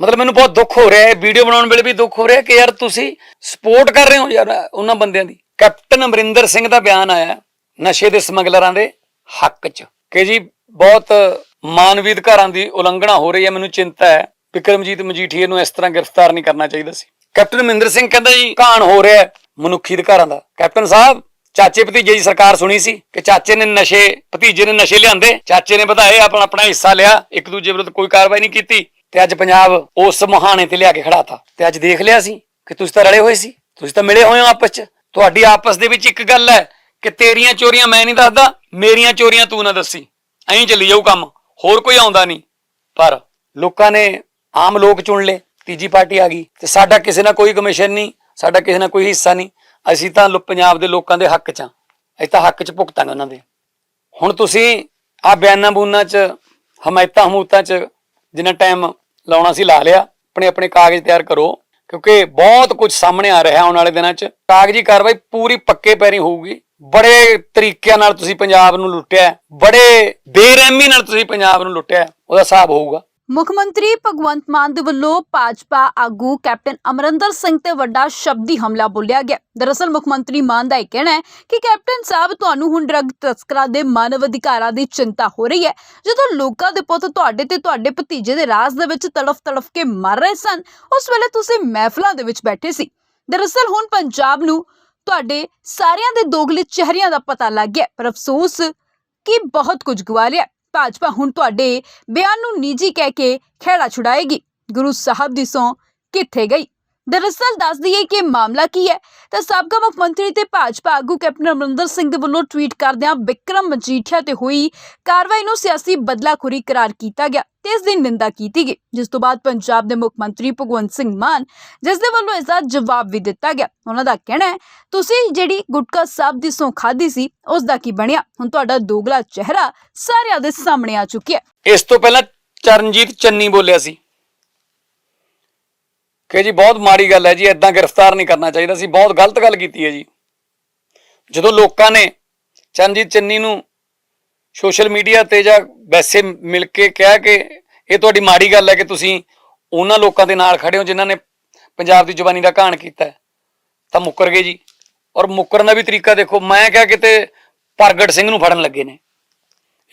ਮਤਲਬ ਮੈਨੂੰ ਬਹੁਤ ਦੁੱਖ ਹੋ ਰਿਹਾ ਹੈ ਵੀਡੀਓ ਬਣਾਉਣ ਵੇਲੇ ਵੀ ਦੁੱਖ ਹੋ ਰਿਹਾ ਕਿ ਯਾਰ ਤੁਸੀਂ ਸਪੋਰਟ ਕਰ ਰਹੇ ਹੋ ਯਾਰ ਉਹਨਾਂ ਬੰਦਿਆਂ ਦੀ। ਕੈਪਟਨ ਅਮਰਿੰਦਰ ਸਿੰਘ ਦਾ ਬਿਆਨ ਆਇਆ ਨਸ਼ੇ ਦੇ ਸਮਗਲਰਾਂ ਦੇ ਹੱਕ 'ਚ। ਕਿ ਜੀ, ਬਹੁਤ ਮਾਨਵੀ ਅਧਿਕਾਰਾਂ ਦੀ ਉਲੰਘਣਾ ਹੋ ਰਹੀ ਹੈ, ਮੈਨੂੰ ਚਿੰਤਾ ਹੈ ਵਿਕਰਮਜੀਤ ਮਜੀਠੀਏ ਨੂੰ ਇਸ ਤਰ੍ਹਾਂ ਗ੍ਰਿਫਤਾਰ ਨਹੀਂ ਕਰਨਾ ਚਾਹੀਦਾ ਸੀ। ਕੈਪਟਨ ਅਮਰਿੰਦਰ ਸਿੰਘ ਕਹਿੰਦਾ ਜੀ, ਘਾਣ ਹੋ ਰਿਹਾ ਮਨੁੱਖੀ ਅਧਿਕਾਰਾਂ ਦਾ। ਕੈਪਟਨ ਸਾਹਿਬ, ਚਾਚੇ ਭਤੀਜੇ ਦੀ ਸਰਕਾਰ ਸੁਣੀ ਸੀ ਕਿ ਚਾਚੇ ਨੇ ਨਸ਼ੇ, ਭਤੀਜੇ ਨੇ ਨਸ਼ੇ ਲਿਆਂਦੇ, ਚਾਚੇ ਨੇ ਵਧਾਏ ਆਪਣਾ ਆਪਣਾ ਹਿੱਸਾ ਲਿਆ ਇੱਕ ਦੂਜੇ ਵਿਰੁੱਧ ਕੋਈ ਕਾਰਵਾਈ ਨਹੀਂ ਕੀਤੀ। ਤੇ ਅੱਜ ਪੰਜਾਬ ਉਸ ਮੁਹਾਣੇ ਤੇ ਲਿਆ ਕੇ ਖੜਾਤਾ। ਤੇ ਅੱਜ ਦੇਖ ਲਿਆ ਸੀ ਕਿ ਤੁਸੀਂ ਤਾਂ ਰਲੇ ਹੋਏ ਸੀ, ਤੁਸੀਂ ਤਾਂ ਮਿਲੇ ਹੋਏ ਹੋ ਆਪਸ 'ਚ। ਤੁਹਾਡੀ ਆਪਸ ਦੇ ਵਿੱਚ ਇੱਕ ਗੱਲ ਹੈ ਕਿ ਤੇਰੀਆਂ ਚੋਰੀਆਂ ਮੈਂ ਨਹੀਂ ਦੱਸਦਾ, ਮੇਰੀਆਂ ਚੋਰੀਆਂ ਤੂੰ ਨਾ ਦੱਸੀ। ਐਂ ਚੱਲੀ ਜਾਊ ਕੰਮ, ਹੋਰ ਕੋਈ ਆਉਂਦਾ ਨਹੀਂ। ਪਰ ਲੋਕਾਂ ਨੇ ਆਮ ਲੋਕ ਚੁਣ ਲਏ, ਤੀਜੀ ਪਾਰਟੀ ਆ ਗਈ ਤੇ ਸਾਡਾ ਕਿਸੇ ਨਾਲ ਕੋਈ ਕਮਿਸ਼ਨ ਨਹੀਂ, ਸਾਡਾ ਕਿਸੇ ਨਾਲ ਕੋਈ ਹਿੱਸਾ ਨਹੀਂ। ਅਸੀਂ ਤਾਂ ਪੰਜਾਬ ਦੇ ਲੋਕਾਂ ਦੇ ਹੱਕ 'ਚ ਹਾਂ। ਅਸੀਂ ਤਾਂ ਹੱਕ 'ਚ ਭੁਗਤਾਂਗੇ ਉਹਨਾਂ ਦੇ। ਹੁਣ ਤੁਸੀਂ ਆ ਬਿਆਨਾਂ ਬੂਨਾਂ 'ਚ, ਹਮਾਇਤਾਂ ਹਮੂਤਾਂ 'ਚ ਜਿੰਨਾ ਟਾਈਮ ਲਾਉਣਾ ਸੀ ਲਾ ਲਿਆ, ਆਪਣੇ ਆਪਣੇ ਕਾਗਜ਼ ਤਿਆਰ ਕਰੋ, ਕਿਉਂਕਿ ਬਹੁਤ ਕੁਝ ਸਾਹਮਣੇ ਆ ਰਿਹਾ ਆਉਣ ਵਾਲੇ ਦਿਨਾਂ 'ਚ। ਕਾਗਜ਼ੀ ਕਾਰਵਾਈ ਪੂਰੀ ਪੱਕੇ ਪੈਰੀ ਹੋਊਗੀ। ਬੜੇ ਤਰੀਕਿਆਂ ਨਾਲ ਤੁਸੀਂ ਪੰਜਾਬ ਨੂੰ ਲੁੱਟਿਆ ਬੜੇ ਬੇਰਹਿਮੀ ਨਾਲ ਤੁਸੀਂ ਪੰਜਾਬ ਨੂੰ ਲੁੱਟਿਆ ਉਹਦਾ ਹਿਸਾਬ ਹੋਊਗਾ। ਮੁੱਖ ਮੰਤਰੀ ਭਗਵੰਤ ਮਾਨ ਦੇ ਵੱਲੋਂ ਭਾਜਪਾ ਆਗੂ ਕੈਪਟਨ ਅਮਰਿੰਦਰ ਸਿੰਘ ਤੇ ਵੱਡਾ ਸ਼ਬਦੀ ਹਮਲਾ ਬੋਲਿਆ ਗਿਆ। ਦਰਅਸਲ ਮੁੱਖ ਮੰਤਰੀ ਮਾਨ ਦਾ ਇਹ ਕਹਿਣਾ ਹੈ ਕਿ ਕੈਪਟਨ ਸਾਹਿਬ, ਤੁਹਾਨੂੰ ਹੁਣ ਡਰੱਗ ਤਸਕਰਾਂ ਦੇ ਮਾਨਵ ਅਧਿਕਾਰਾਂ ਦੀ ਚਿੰਤਾ ਹੋ ਰਹੀ ਹੈ। ਜਦੋਂ ਲੋਕਾਂ ਦੇ ਪੁੱਤ ਤੁਹਾਡੇ ਤੇ ਤੁਹਾਡੇ ਭਤੀਜੇ ਦੇ ਰਾਜ ਦੇ ਵਿੱਚ ਤੜਫ ਤੜਫ ਕੇ ਮਰ ਰਹੇ ਸਨ, ਉਸ ਵੇਲੇ ਤੁਸੀਂ ਮਹਿਫਲਾਂ ਦੇ ਵਿੱਚ ਬੈਠੇ ਸੀ। ਦਰਅਸਲ ਹੁਣ ਪੰਜਾਬ ਨੂੰ ਤੁਹਾਡੇ ਸਾਰਿਆਂ ਦੇ ਦੋਗਲੇ ਚਿਹਰਿਆਂ ਦਾ ਪਤਾ ਲੱਗ ਗਿਆ ਪਰ ਅਫਸੋਸ ਕਿ ਬਹੁਤ ਕੁਝ ਗਵਾ ਲਿਆ ਭਾਜਪਾ ਹੁਣ ਤੁਹਾਡੇ ਬਿਆਨ ਨੂੰ ਨਿੱਜੀ ਕਹਿ ਕੇ ਖਹਿੜਾ ਛੁਡਾਏਗੀ। ਗੁਰੂ ਸਾਹਿਬ ਦੀ ਸੌ ਕਿੱਥੇ ਗਈ? ਦਰਅਸਲ ਦੱਸ ਦਈਏ ਕਿ ਮਾਮਲਾ ਕੀ ਹੈ? ਤਾਂ ਸਾਬਕਾ ਮੁੱਖ ਮੰਤਰੀ ਤੇ ਭਾਜਪਾ ਆਗੂ ਕੈਪਟਨ ਅਮਰਿੰਦਰ ਸਿੰਘ ਦੇ ਵੱਲੋਂ ਟਵੀਟ ਕਰਦਿਆਂ ਵਿਕਰਮ ਮਜੀਠੀਆ ਤੇ ਹੋਈ ਕਾਰਵਾਈ ਨੂੰ ਸਿਆਸੀ ਬਦਲਾਖੋਰੀ ਕਰਾਰ ਕੀਤਾ ਗਿਆ ਤੇ ਇਸ ਦੀ ਨਿੰਦਾ ਕੀਤੀ ਗਈ, ਜਿਸ ਤੋਂ ਬਾਅਦ ਪੰਜਾਬ ਦੇ ਮੁੱਖ ਮੰਤਰੀ ਭਗਵੰਤ ਸਿੰਘ ਮਾਨ ਜਿਸ ਦੇ ਵੱਲੋਂ ਇਸ ਦਾ ਜਵਾਬ ਵੀ ਦਿੱਤਾ ਗਿਆ। ਉਹਨਾਂ ਦਾ ਕਹਿਣਾ ਹੈ, ਤੁਸੀਂ ਜਿਹੜੀ ਗੁਟਕਾ ਸਾਹਿਬ ਦੀ ਸੌ ਖਾਧੀ ਸੀ ਉਸ ਦਾ ਕੀ ਬਣਿਆ? ਹੁਣ ਤੁਹਾਡਾ ਦੋਗਲਾ ਚਿਹਰਾ ਸਾਰਿਆਂ ਦੇ ਸਾਹਮਣੇ ਆ ਚੁੱਕਿਆ ਹੈ। ਇਸ ਤੋਂ ਪਹਿਲਾਂ ਚਰਨਜੀਤ ਚੰਨੀ ਬੋਲਿਆ ਸੀ। ਕਿ ਜੀ ਬਹੁਤ ਮਾੜੀ ਗੱਲ ਹੈ ਜੀ ਐਦਾਂ ਗ੍ਰਿਫਤਾਰ ਨਹੀਂ ਕਰਨਾ ਚਾਹੀਦਾ ਸੀ ਬਹੁਤ ਗਲਤ ਗੱਲ ਕੀਤੀ ਹੈ ਜੀ। ਜਦੋਂ ਲੋਕਾਂ ਨੇ ਚਰਨਜੀਤ ਚੰਨੀ ਨੂੰ ਸੋਸ਼ਲ ਮੀਡੀਆ ਤੇ ਜਾਂ ਵੈਸੇ ਮਿਲ ਕੇ ਕਿਹਾ ਕਿ ਇਹ ਤੁਹਾਡੀ ਮਾੜੀ ਗੱਲ ਹੈ ਕਿ ਤੁਸੀਂ ਉਹਨਾਂ ਲੋਕਾਂ ਦੇ ਨਾਲ ਖੜੇ ਹੋ ਜਿਨ੍ਹਾਂ ਨੇ ਪੰਜਾਬ ਦੀ ਜ਼ੁਬਾਨੀ ਦਾ ਘਾਣ ਕੀਤਾ ਤਾਂ ਮੁੱਕਰ ਗਏ ਜੀ। ਔਰ ਮੁੱਕਰਨ ਦਾ ਵੀ ਤਰੀਕਾ ਦੇਖੋ, ਮੈਂ ਕਿਹਾ ਕਿਤੇ ਪ੍ਰਗਟ ਸਿੰਘ ਨੂੰ ਫੜਨ ਲੱਗੇ ਨੇ।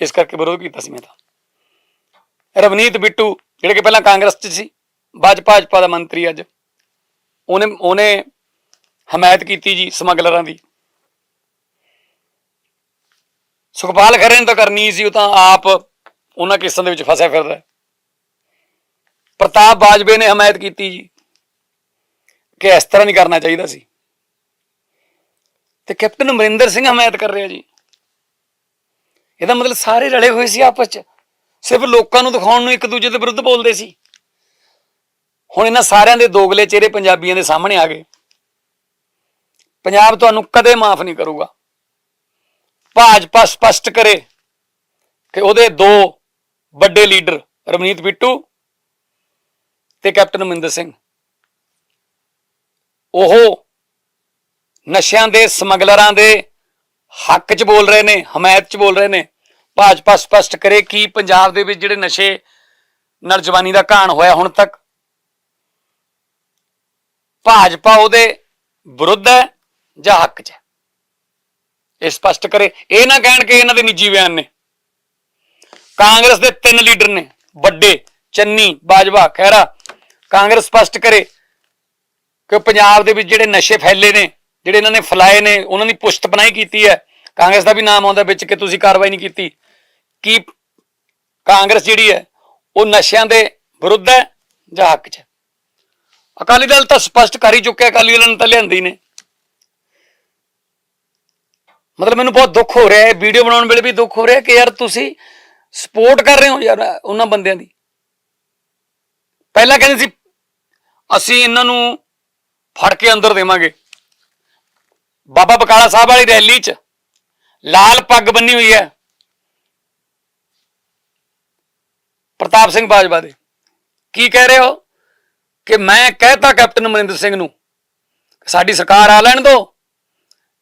ਇਸ ਕਰਕੇ ਵਿਰੋਧ ਕੀਤਾ ਸੀ ਮੈਂ ਤਾਂ। ਰਵਨੀਤ ਬਿੱਟੂ, ਜਿਹੜੇ ਕਿ ਪਹਿਲਾਂ ਕਾਂਗਰਸ 'ਚ ਸੀ ਬਾਜ ਭਾਜਪਾ ਦਾ ਮੰਤਰੀ ਅੱਜ। ਉਹਨੇ ਉਹਨੇ ਹਮਾਇਤ ਕੀਤੀ ਜੀ ਸਮਗਲਰਾਂ ਦੀ। ਸੁਖਪਾਲ ਖਰੇ ਨੇ ਤਾਂ ਕਰਨੀ ਸੀ, ਉਹ ਤਾਂ ਆਪ ਉਹਨਾਂ ਕੇਸਾਂ ਦੇ ਵਿੱਚ ਫਸਿਆ ਫਿਰਦਾ। ਪ੍ਰਤਾਪ ਬਾਜਵੇ ਨੇ ਹਮਾਇਤ ਕੀਤੀ ਜੀ ਕਿ ਇਸ ਤਰ੍ਹਾਂ ਨਹੀਂ ਕਰਨਾ ਚਾਹੀਦਾ ਸੀ। ਤੇ ਕੈਪਟਨ ਅਮਰਿੰਦਰ ਸਿੰਘ ਹਮਾਇਤ ਕਰ ਰਿਹਾ ਜੀ। ਇਹਦਾ ਮਤਲਬ ਸਾਰੇ ਰਲੇ ਹੋਏ ਸੀ ਆਪਸ 'ਚ। ਸਿਰਫ ਲੋਕਾਂ ਨੂੰ ਦਿਖਾਉਣ ਨੂੰ ਇੱਕ ਦੂਜੇ ਦੇ ਵਿਰੁੱਧ ਬੋਲਦੇ ਸੀ। ਹੁਣ ਇਹਨਾਂ ਸਾਰਿਆਂ ਦੇ ਦੋਗਲੇ ਚਿਹਰੇ ਪੰਜਾਬੀਆਂ ਦੇ ਸਾਹਮਣੇ ਆ ਗਏ। ਪੰਜਾਬ ਤੁਹਾਨੂੰ ਕਦੇ ਮਾਫ ਨਹੀਂ ਕਰੂਗਾ। ਭਾਜਪਾ ਸਪਸ਼ਟ ਕਰੇ ਕਿ ਉਹਦੇ ਦੋ ਵੱਡੇ ਲੀਡਰ ਰਮਨੀਤ ਬਿੱਟੂ ਤੇ ਕੈਪਟਨ ਅਮਰਿੰਦਰ ਸਿੰਘ। ਉਹ ਨਸ਼ਿਆਂ ਦੇ ਸਮਗਲਰਾਂ ਦੇ ਹੱਕ 'ਚ ਬੋਲ ਰਹੇ ਨੇ, ਹਮਾਇਤ 'ਚ ਬੋਲ ਰਹੇ ਨੇ। ਭਾਜਪਾ ਸਪਸ਼ਟ ਕਰੇ ਕਿ ਪੰਜਾਬ ਦੇ ਵਿੱਚ ਜਿਹੜੇ ਨਸ਼ੇ ਨਾਲ ਜਵਾਨੀ ਦਾ ਘਾਣ ਹੋਇਆ ਹੁਣ ਤੱਕ ਭਾਜਪਾ ਉਹਦੇ ਵਿਰੁੱਧ ਹੈ ਜਾਂ ਹੱਕ 'ਚ ਹੈ? ਇਹ ਸਪਸ਼ਟ ਕਰੇ। ਇਹ ਨਾ ਕਹਿਣ ਕਿ ਇਹਨਾਂ ਦੇ ਨਿੱਜੀ ਬਿਆਨ ਨੇ। ਕਾਂਗਰਸ ਦੇ ਤਿੰਨ ਲੀਡਰ ਨੇ, ਵੱਡੇ, ਚੰਨੀ, ਬਾਜਵਾ, ਖਹਿਰਾ। ਕਾਂਗਰਸ ਸਪਸ਼ਟ ਕਰੇ ਕਿ ਪੰਜਾਬ ਦੇ ਵਿੱਚ ਜਿਹੜੇ ਨਸ਼ੇ ਫੈਲੇ ਨੇ, ਜਿਹੜੇ ਇਹਨਾਂ ਨੇ ਫਲਾਏ ਨੇ, ਉਹਨਾਂ ਦੀ ਪੁਸ਼ਤ ਬਣਾਈ ਕੀਤੀ ਹੈ। ਕਾਂਗਰਸ ਦਾ ਵੀ ਨਾਮ ਆਉਂਦਾ ਵਿੱਚ ਕਿ ਤੁਸੀਂ ਕਾਰਵਾਈ ਨਹੀਂ ਕੀਤੀ। ਕੀ ਕਾਂਗਰਸ ਜਿਹੜੀ ਹੈ, ਉਹ ਨਸ਼ਿਆਂ ਦੇ ਵਿਰੁੱਧ ਹੈ ਜਾਂ ਹੱਕ 'ਚ ਹੈ? ਅਕਾਲੀ ਦਲ ਤਾਂ ਸਪਸ਼ਟ ਕਰ ਹੀ ਚੁੱਕਿਆ, ਅਕਾਲੀ ਦਲ ਨੂੰ ਤਾਂ ਲਿਆਂਦੀ ਨੇ। ਮਤਲਬ ਮੈਨੂੰ ਬਹੁਤ ਦੁੱਖ ਹੋ ਰਿਹਾ ਹੈ, ਵੀਡੀਓ ਬਣਾਉਣ ਵੇਲੇ ਵੀ ਦੁੱਖ ਹੋ ਰਿਹਾ ਕਿ ਯਾਰ ਤੁਸੀਂ ਸਪੋਰਟ ਕਰ ਰਹੇ ਹੋ ਯਾਰ ਉਹਨਾਂ ਬੰਦਿਆਂ ਦੀ। ਪਹਿਲਾਂ ਕਹਿੰਦੇ ਸੀ, ਅਸੀਂ ਇਹਨਾਂ ਨੂੰ ਫੜ ਕੇ ਅੰਦਰ ਦੇਵਾਂਗੇ। ਬਾਬਾ ਬਕਾਲਾ ਸਾਹਿਬ ਵਾਲੀ ਰੈਲੀ 'ਚ ਲਾਲ ਪੱਗ ਬੰਨੀ ਹੋਈ ਹੈ। ਪ੍ਰਤਾਪ ਸਿੰਘ ਬਾਜਵਾ ਦੇ। ਕੀ ਕਹਿ ਰਹੇ ਹੋ? ਕਿ ਮੈਂ ਕਹਿਤਾ ਕੈਪਟਨ ਅਮਰਿੰਦਰ ਸਿੰਘ ਨੂੰ ਸਾਡੀ ਸਰਕਾਰ ਆ ਲੈਣ ਦੋ।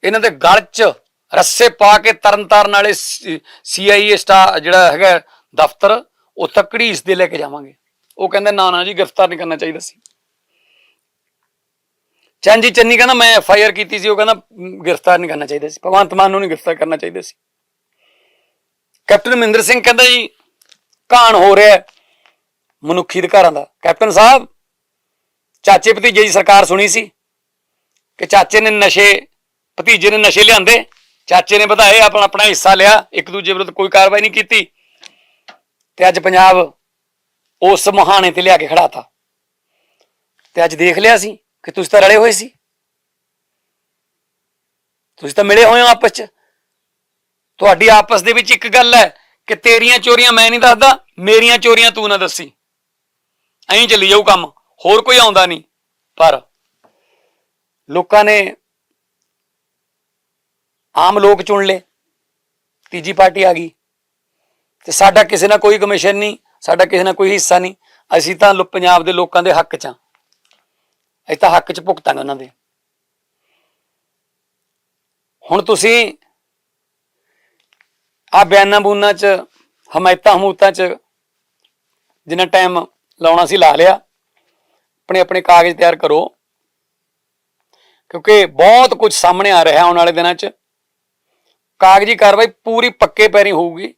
ਇਹਨਾਂ ਦੇ ਗਲ 'ਚ ਰੱਸੇ ਪਾ ਕੇ ਤਰਨਤਾਰਨ ਵਾਲੇ ਸੀਆਈਏ ਸਟਾ, ਜਿਹੜਾ ਹੈਗਾ ਦਫ਼ਤਰ, ਉਹ ਤੱਕ ਘੜੀਸ ਦੇ ਲੈ ਕੇ ਜਾਵਾਂਗੇ। ਉਹ ਕਹਿੰਦਾ, ਨਾ ਨਾ ਜੀ, ਗ੍ਰਿਫਤਾਰ ਨਹੀਂ ਕਰਨਾ ਚਾਹੀਦਾ ਸੀ। ਚੰਜੀ ਚੰਨੀ ਕਹਿੰਦਾ, ਮੈਂ ਐਫ ਆਈ ਆਰ ਕੀਤੀ ਸੀ, ਉਹ ਕਹਿੰਦਾ ਗ੍ਰਿਫਤਾਰ ਨਹੀਂ ਕਰਨਾ ਚਾਹੀਦਾ ਸੀ। ਭਗਵੰਤ ਮਾਨ ਨੂੰ ਨਹੀਂ ਗ੍ਰਿਫਤਾਰ ਕਰਨਾ ਚਾਹੀਦਾ ਸੀ। ਕੈਪਟਨ ਮਹਿੰਦਰ ਸਿੰਘ ਕਹਿੰਦਾ ਜੀ ਕਾਣ ਹੋ ਰਿਹਾ ਮਨੁੱਖੀ ਅਧਿਕਾਰਾਂ ਦਾ। ਕੈਪਟਨ ਸਾਹਿਬ ਚਾਚੇ ਭਤੀਜੇ ਦੀ ਸਰਕਾਰ ਸੁਣੀ ਸੀ ਕਿ ਚਾਚੇ ਨੇ ਨਸ਼ੇ, ਭਤੀਜੇ ਨੇ ਨਸ਼ੇ ਲਿਆਂਦੇ, ਚਾਚੇ ਨੇ ਵਧਾਏ, ਆਪਣਾ ਆਪਣਾ ਹਿੱਸਾ ਲਿਆ, ਇੱਕ ਦੂਜੇ ਵਿਰੁੱਧ ਕੋਈ ਕਾਰਵਾਈ ਨਹੀਂ ਕੀਤੀ। ਤੇ ਅੱਜ ਪੰਜਾਬ ਉਸ ਮੁਹਾਣੇ ਤੇ ਲਿਆ ਕੇ ਖੜਾਤਾ ਤੇ ਅੱਜ ਦੇਖ ਲਿਆ ਸੀ ਕਿ ਤੁਸੀਂ ਤਾਂ ਰਲੇ ਹੋਏ ਸੀ। ਤੁਸੀਂ ਤਾਂ ਮਿਲੇ ਹੋਏ ਹੋ ਆਪਸ ਚ। ਤੁਹਾਡੀ ਆਪਸ ਦੇ ਵਿੱਚ ਇੱਕ ਗੱਲ ਹੈ ਕਿ ਤੇਰੀਆਂ ਚੋਰੀਆਂ ਮੈਂ ਨਹੀਂ ਦੱਸਦਾ, ਮੇਰੀਆਂ ਚੋਰੀਆਂ ਤੂੰ ਨਾ ਦੱਸੀ। ਐਂ ਚੱਲੀ ਜਾਊ ਕੰਮ। ਹੋਰ ਕੋਈ ਆਉਂਦਾ ਨਹੀਂ। ਪਰ ਲੋਕਾਂ ਨੇ ਆਮ ਲੋਕ ਚੁਣ ਲਏ। ਤੀਜੀ ਪਾਰਟੀ ਆ ਗਈ। ਤੇ ਸਾਡਾ ਕਿਸੇ ਨਾਲ ਕੋਈ ਕਮਿਸ਼ਨ ਨਹੀਂ, ਸਾਡਾ ਕਿਸੇ ਨਾਲ ਕੋਈ ਹਿੱਸਾ ਨਹੀਂ। ਅਸੀਂ ਤਾਂ ਪੰਜਾਬ ਦੇ ਲੋਕਾਂ ਦੇ ਹੱਕ 'ਚ ਹਾਂ। ਅਸੀਂ ਤਾਂ ਹੱਕ 'ਚ ਭੁਗਤਾਂਗੇ ਉਹਨਾਂ ਦੇ। ਹੁਣ ਤੁਸੀਂ ਆ ਬਿਆਨਾਂ ਬੂਨਾਂ 'ਚ, ਹਮਾਇਤਾਂ ਹਮੂਤਾਂ 'ਚ ਜਿੰਨਾ ਟਾਈਮ ਲਾਉਣਾ ਸੀ ਲਾ ਲਿਆ। ਆਪਣੇ ਆਪਣੇ ਕਾਗਜ਼ ਤਿਆਰ ਕਰੋ। ਕਿਉਂਕਿ ਬਹੁਤ ਕੁਝ ਸਾਹਮਣੇ ਆ ਰਿਹਾ ਆਉਣ ਵਾਲੇ ਦਿਨਾਂ 'ਚ। ਕਾਗਜ਼ੀ ਕਾਰਵਾਈ ਪੂਰੀ ਪੱਕੇ ਪੈਰੀ ਹੋਊਗੀ।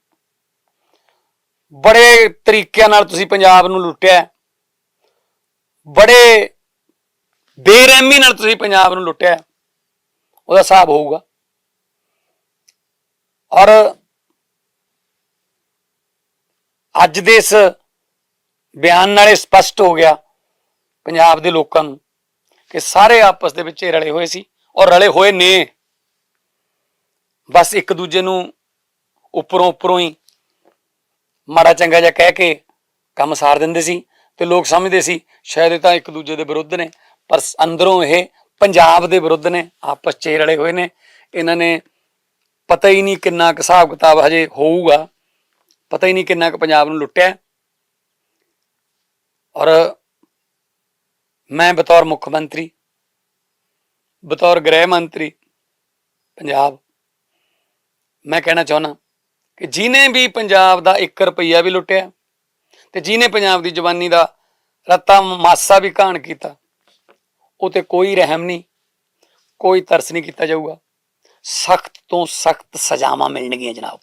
ਬੜੇ ਤਰੀਕਿਆਂ ਨਾਲ ਤੁਸੀਂ ਪੰਜਾਬ ਨੂੰ ਲੁੱਟਿਆ। ਬੜੇ ਬੇਰਹਿਮੀ ਨਾਲ ਤੁਸੀਂ ਪੰਜਾਬ ਨੂੰ ਲੁੱਟਿਆ। ਉਹਦਾ ਹਿਸਾਬ ਹੋਊਗਾ। ਔਰ ਅੱਜ ਦੇ ਇਸ ਬਿਆਨ ਨਾਲ ਇਹ ਸਪਸ਼ਟ ਹੋ ਗਿਆ। ਪੰਜਾਬ ਦੇ ਲੋਕਾਂ ਨੂੰ ਕਿ ਸਾਰੇ ਆਪਸ ਦੇ ਵਿੱਚ ਹੀ ਰਲੇ ਹੋਏ ਸੀ ਔਰ ਰਲੇ ਹੋਏ ਨੇ। ਬਸ ਇੱਕ ਦੂਜੇ ਨੂੰ ਉੱਪਰੋਂ ਉੱਪਰੋਂ ਹੀ ਮਾੜਾ ਚੰਗਾ ਜਿਹਾ ਕਹਿ ਕੇ ਕੰਮ ਸਾਰ ਦਿੰਦੇ ਸੀ ਤੇ ਲੋਕ ਸਮਝਦੇ ਸੀ, ਸ਼ਾਇਦ ਇਹ ਤਾਂ ਇੱਕ ਦੂਜੇ ਦੇ ਵਿਰੁੱਧ ਨੇ, ਪਰ ਅੰਦਰੋਂ ਇਹ ਪੰਜਾਬ ਦੇ ਵਿਰੁੱਧ ਨੇ, ਆਪਸ 'ਚ ਹੀ ਰਲੇ ਹੋਏ ਨੇ। ਇਹਨਾਂ ਨੇ ਪਤਾ ਹੀ ਨਹੀਂ ਕਿੰਨਾ ਕੁ ਹਿਸਾਬ ਕਿਤਾਬ ਹਜੇ ਹੋਊਗਾ, ਪਤਾ ਹੀ ਨਹੀਂ ਕਿੰਨਾ ਕੁ ਪੰਜਾਬ ਨੂੰ ਲੁੱਟਿਆ। ਔਰ ਮੈਂ ਬਤੌਰ ਮੁੱਖ ਮੰਤਰੀ, ਬਤੌਰ ਗ੍ਰਹਿ ਮੰਤਰੀ, ਪੰਜਾਬ। ਮੈਂ ਕਹਿਣਾ ਚਾਹੁੰਦਾ ਕਿ ਜਿਨੇ ਵੀ ਪੰਜਾਬ ਦਾ 1 ਰੁਪਈਆ ਵੀ ਲੁੱਟਿਆ ਤੇ ਜਿਨੇ ਪੰਜਾਬ ਦੀ ਜਵਾਨੀ ਦਾ ਰੱਤਾ ਮਾਸਾ ਵੀ ਘਾਣ ਕੀਤਾ ਉਹ ਤੇ ਕੋਈ ਰਹਿਮ ਨਹੀਂ, ਕੋਈ ਤਰਸ ਨਹੀਂ ਕੀਤਾ ਜਾਊਗਾ। ਸਖਤ ਤੋਂ ਸਖਤ ਸਜ਼ਾਵਾਂ ਮਿਲਣਗੀਆਂ ਜਨਾਬ।